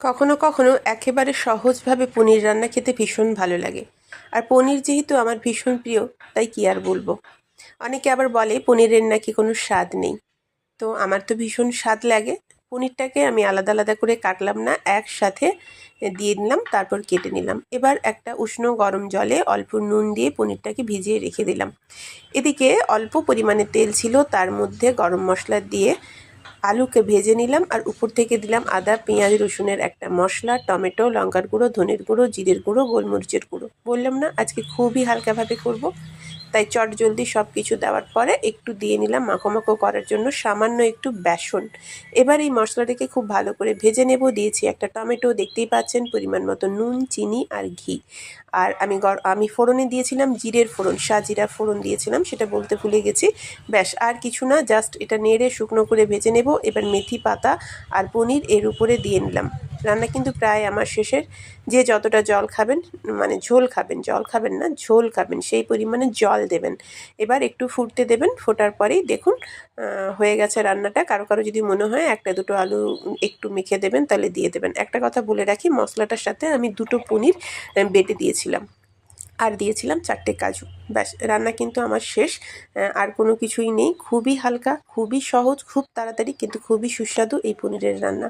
কখনো কখনো একেবারে সহজভাবে পনির রান্না খেতে ভীষণ ভালো লাগে। আর পনির যেহেতু আমার ভীষণ প্রিয়, তাই কি আর বলব? অনেকে আবার বলে, পনিরের নাকি কোনো স্বাদ নেই। তো আমার তো ভীষণ স্বাদ লাগে। পনিরটাকে আমি আলাদা আলাদা করে কাটলাম না, একসাথে দিয়ে নিলাম, তারপর কেটে নিলাম। এবার একটা উষ্ণ গরম জলে অল্প নুন দিয়ে পনিরটাকে ভিজিয়ে রেখে দিলাম। এদিকে অল্প পরিমাণে তেল ছিল, তার মধ্যে গরম মশলা দিয়ে আলুকে ভেজে নিলাম আর উপর থেকে দিলাম আদা, পেঁয়াজ, রসুনের একটা মশলা, টমেটো, লঙ্কার গুঁড়ো, ধনের গুঁড়ো, জিরের গুঁড়ো, গোলমরিচের গুঁড়ো। বললাম না, আজকে খুবই হালকাভাবে করব। তাই চট জলদি সব কিছু দেওয়ার পরে একটু দিয়ে নিলাম মাখো মাখো করার জন্য সামান্য একটু বেসন। এবার এই মশলাটাকে খুব ভালো করে ভেজে নেব। দিয়েছি একটা টমেটো, দেখতেই পাচ্ছেন, পরিমাণ মতো নুন, চিনি আর ঘি। আর আমি আমি ফোড়নে দিয়েছিলাম জিরের ফোড়ন, সাজিরা ফোড়ন দিয়েছিলাম, সেটা বলতে ভুলে গেছি। ব্যাস, আর কিছু না, জাস্ট এটা নেড়ে শুকনো করে ভেজে নেব। এবার মেথি পাতা আর পনির এর উপরে দিয়ে নিলাম। রান্না কিন্তু প্রায় আমার শেষের। যে যতটা জল খাবেন মানে ঝোল খাবেন, জল খাবেন না, ঝোল খাবেন, সেই পরিমাণে জল দেবেন। এবার একটু ফুটতে দেবেন, ফোটার পরেই দেখুন হয়ে গেছে রান্নাটা। কারও কারও যদি মনে হয় একটা দুটো আলু একটু মেখে দেবেন, তাহলে দিয়ে দেবেন। একটা কথা বলে রাখি, মশলাটার সাথে আমি দুটো পনির বেটে দিয়েছিলাম। আর দিয়েছিলাম চারটে কাজু। ব্যাস, রান্না কিন্তু আমার শেষ। আর কোনো কিছুই নেই। খুবই হালকা, খুবই সহজ, খুব তাড়াতাড়ি, কিন্তু খুবই সুস্বাদু এই পনিরের রান্না।